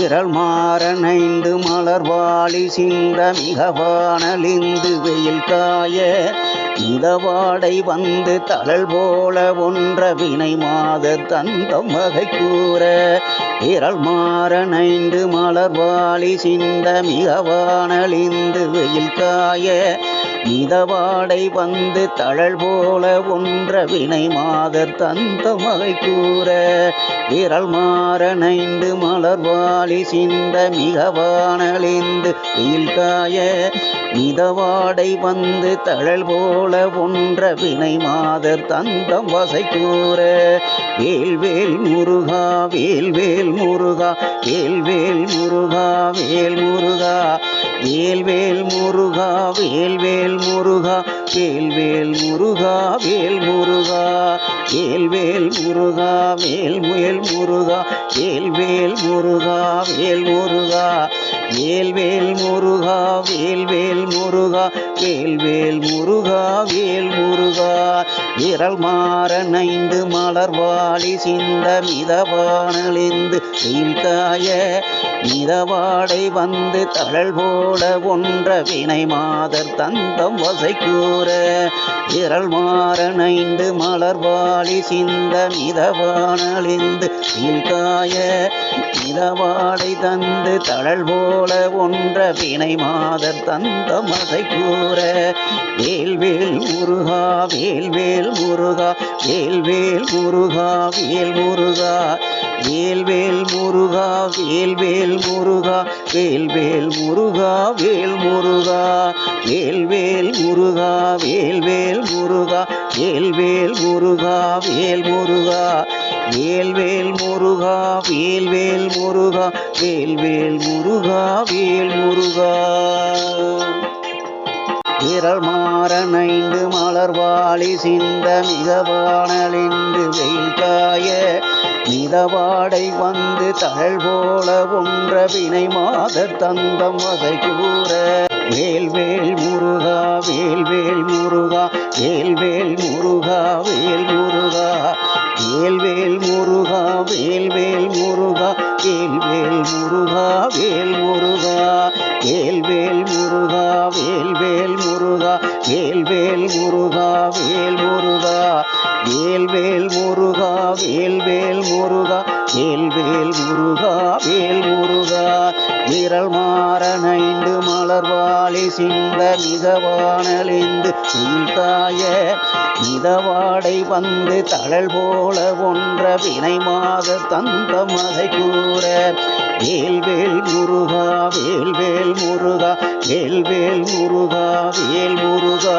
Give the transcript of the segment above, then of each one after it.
விரல் மாறனைந்து மலர்வாளி சிந்த மிகவானலிந்து வெயில் காய மிதவாடை வந்து தழல் போல ஒன்ற வினை மாத தந்தம் வகை கூற விரல் மாறனைந்து மலர்வாளி சிந்த மிகவானலிந்து வெயில் காய இதவாடை வந்து தழல் போல ஒன்ற வினை மாதர் தந்த மகை கூற விரல் மாறனைந்து மலர்வாளி சிந்த மிகவானலிந்து வெயில் காய மிதவாடை வந்து தழல் போல ஒன்ற வினை மாதர் தந்தம் வசை கூற வேல்வேல் முருகா வேல்வேல் முருகா வேல்வேல் முருகா வேல் முருகா வேல்வேல் முருகா வேல்வேல் முருகா வேல்வேல் முருகா வேல் முருகா வேல்வேல் முருகா வேல் முயல் முருகா வேல்வேல் முருகா வேல் முருகா. வேல் முருகா வேல்வேல் முருகா வேல் முருகா வேல் முருகா. விரல் மாறனைந்து மலர்வாளி சிந்த மிதவானலிந்து வெயில் மிதவாடை வந்து தழல் போல ஒன்ற வினை மாதர் தந்தம் வசை கூற. விரல் மாறனைந்து மலர்வாளி சிந்த மிதவானலிந்து வெயில் மிதவாடை தந்து தழல் போல ஒன்ற வினை மாதர் தந்தமதை கூற. வேல்வேல் முருகா வேல்வேல் முருகா வேல்வேல் முருகா வேல் முருகா. வேல்வேல் முருகா வேல்வேல் முருகா வேல்வேல் முருகா வேல் முருகா வேல்வேல் முருகா வேல்வேல் முருகா வேல் முருகா வேல் முருகா வேல்வேல் முருகா வேல்வேல் முருகா வேல் முருகா வேல் முருகா. விரல் மாறனைந்து மலர்வாளி சிந்த மிகவானலிந்து வெயில் காய மிதவாடை வந்து தழல் போல ஒன்ற வினை மாத தந்தம் அதை கூற. வேல்வேல் முருகா வேல்வேல் முருகா வேல்வேல் முருகா வேல் முருகா. வேல்வேல் முருகா வேல்வேல் முருகா வேல்வேல் முருகா வேல் முருகா. மாறனைந்து மலர்வாளி சிந்த மிதவானலிந்து சீழ்காய மிதவாடை வந்து தழல் போல ஒன்ற வினைமாக தந்த மதை கூற. வேல்வேல் முருகா வேல்வேல் முருகா வேல்வேல் முருகா வேல் முருகா.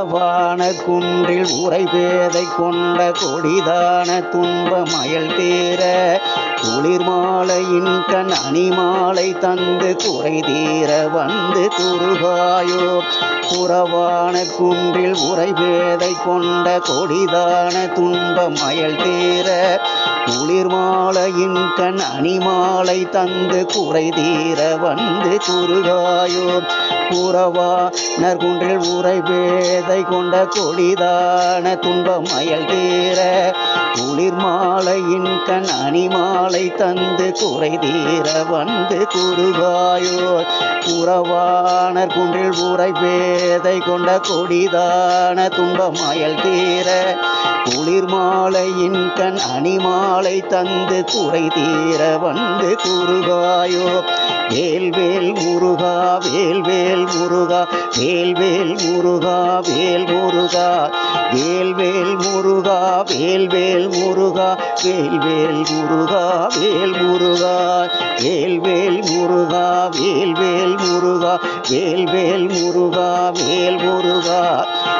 உளவான குன்றில் உரை பேதை கொண்ட கொடிதான துன்ப மயல் தீர குளிர் மாலையின் கண் அணிமாலை தந்து குறை தீர வந்து துருகாயோ புறவான குன்றில் உரை பேதை கொண்ட கொடிதான துன்ப மயல் தீர குளிர் மாலையின் கண் அணிமாலை தந்து குறை தீர வந்து குறுகாயோர். புறவா நற்குன்றில் உரை பேதை கொண்ட கொடிதான துன்பம் அயல் தீர. குளிர் மாலையின் கண் அணிமாலை தந்து குறை தீர வந்து குறுகாயோர். புறவானர் குன்றில் உரை பேதை கொண்ட கொடிதான துன்பம் அயல் தீர. குளிர் மாலையின் கண் அணிமாலை தந்து துறை தீர வந்து குறுகாயோ. வேல்வேல் முருகா வேல்வேல் முருகா வேல்வேல் முருகா வேல் முருகா. வேல்வேல் முருகா வேல்வேல் முருகா வேல்வேல் முருகா வேல் முருகா. வேல்வேல் முருகா வேல்வேல் முருகா வேல்வேல் முருகா வேல் முருகா.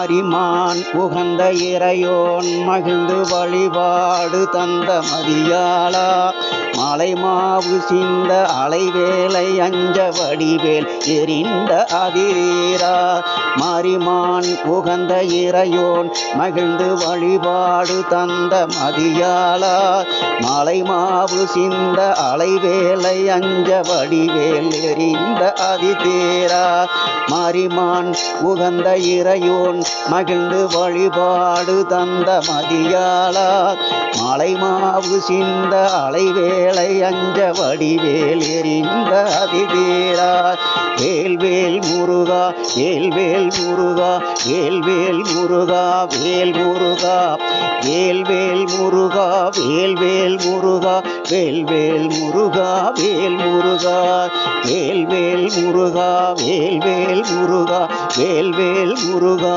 மாரிமான் உகந்த இறையோன் மகிழ்ந்து வழிபாடு தந்த மதியாளா. மலை மாவு சிந்த அலைவேலை அஞ்ச வடிவேல் எரிந்த அதிரா மாரிமான் உகந்த இறையோன் மகிழ்ந்து வழிபாடு தந்த மதியாளா. மலை மாவு சிந்த அலைவேலை அஞ்ச வடிவேல் எரிந்த அதிதீரா. மாரிமான் உகந்த இறையோன் மகிழ்ந்து வழிபாடு தந்த மதியாளார். மலை மாவு சிந்த அலைவேளை அஞ்ச வடிவேல் எரிந்த அதிதேரா வேல்வேல் முருகா வேல்வேல் முருகா வேல்வேல் முருகா வேல் முருகா வேல்வேல் முருகா வேல்வேல் முருகா வேல்வேல் முருகா வேல் முருகா வேல்வேல் முருகா வேல்வேல் முருகா வேல்வேல் முருகா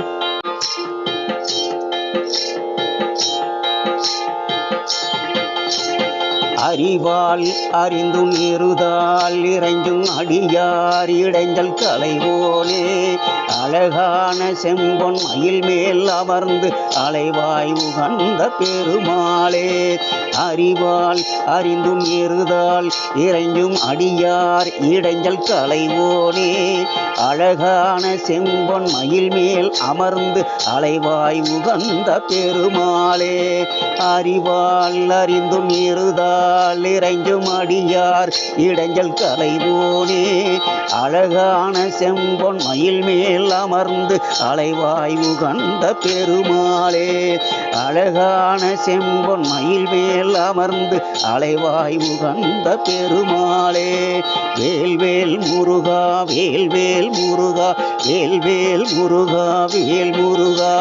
அறிவால் அறிந்தும் இருதால் இறைஞ்சும் அடியார் இடைஞ்சல் கலைவோனே. அழகான செம்பொன் மயில் மேல் அமர்ந்து அலைவாய் உகந்த பெருமாளே. அறிவால் அறிந்தும் இருதால் இறைஞ்சும் அடியார் இடைஞ்சல் கலைவோனே. அழகான செம்பொன் மயில் மேல் அமர்ந்து அலைவாய் உகந்த பெருமாளே. அறிவால் அறிந்தும் இருதால் இறைஞ்சும் அடியார் இடைஞ்சல் கலைவோனே. அழகான செம்பொன் மயில் மேல் அமர்ந்து அலைவாய் உகந்த பெருமாளே. அழகான செம்பொன் மயில் மேல் அமர்ந்து அலைவாய் உகந்த பெருமாளே. வேல்வேல் முருகா வேல்வேல் முருகா வேல்வேல் முருகா வேல் முருகா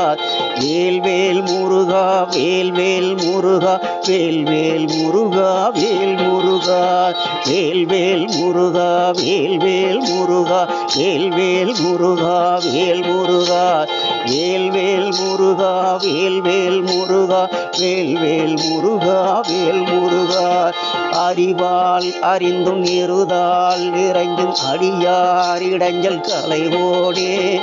வேல்வேல் முருகா வேல்வேல் முருகா வேல்வேல் முருகா வேல் முருகா வேல்வேல் முருகா வேல்வேல் முருகா வேல்வேல் முருகா வேல் முருகா வேல்வேல் முருகா வேல்வேல் முருகா வேல்வேல் முருகா வேல் முருகா அறிவால் அறிந்தும் இருதால் இறைஞ்சும் அடியார் இடைஞ்சல் கலைவோடே.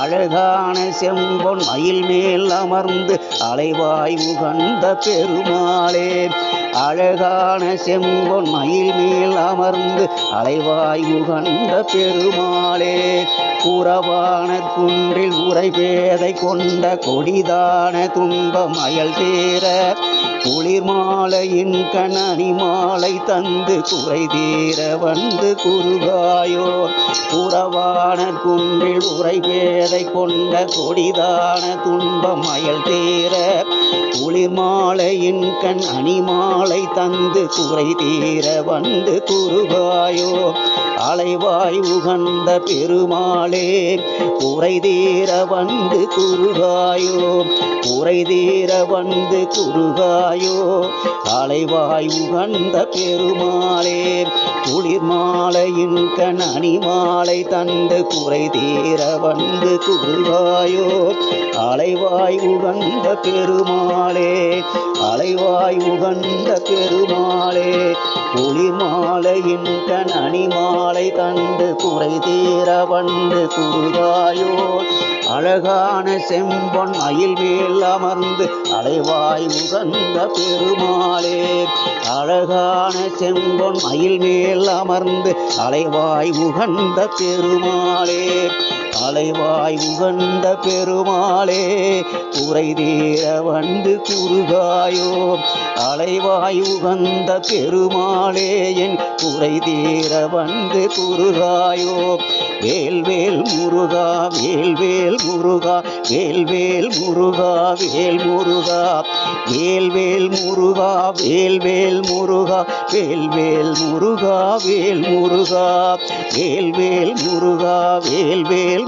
அழகான செம்பொன் மயில் மேல் அமர்ந்து அலைவாய் உகந்த பெருமாளே. அழகான செம்பொன் மயில் மேல் அமர்ந்து அலைவாய் உகந்த பெருமாளே. புறவான குன்றில் உரை பேதை கொண்ட கொடிதான துன்ப மயல் தீர குளிர் மாலையின் கணனி மாலை தந்து குறை தீர வந்து குருகாயோ புறவான குன்றில் உரை பேதை கொண்ட கொடிதான துன்ப அயல் தீர. குளிர் மாலையின் கண் அணிமாலை தந்து குறை தீர வந்து குருகாயோ அலைவாய் உகந்த பெருமாளே உரை தீர வந்து குருகாயோ உரை தீர வந்து குருகாயோ அலைவாய் உகந்த பெருமாளே குளிர் மாலையின் கண் அணிமாலை தந்து குறை தீர வந்து குருவாயோ அலைவாய் உகந்த பெருமாளே அலைவாய் உகந்த பெருமாளே குளிர் மாலையின் கண் அணிமாலை தந்து குறை தீர வந்து குருவாயோ அழகான செம்பொன் மயில் மேல் அமர்ந்து அலைவாய் உகந்த பெருமாளே. அழகான செம்பொன் மயில் மேல் அமர்ந்து அலைவாய் உகந்த பெருமாளே. அலைவாய் உகந்த பெருமாளே குறை தீர வந்து குறுகாயோ அலைவாய் உகந்த பெருமாளே என் குறை தீர வந்து குறுகாயோ வேல்வேல் முருகா வேல்வேல் முருகா வேல்வேல் முருகா வேல் முருகா. வேல்வேல் முருகா வேல்வேல் முருகா வேல்வேல் முருகா வேல் முருகா. வேல்வேல் முருகா வேல்வேல்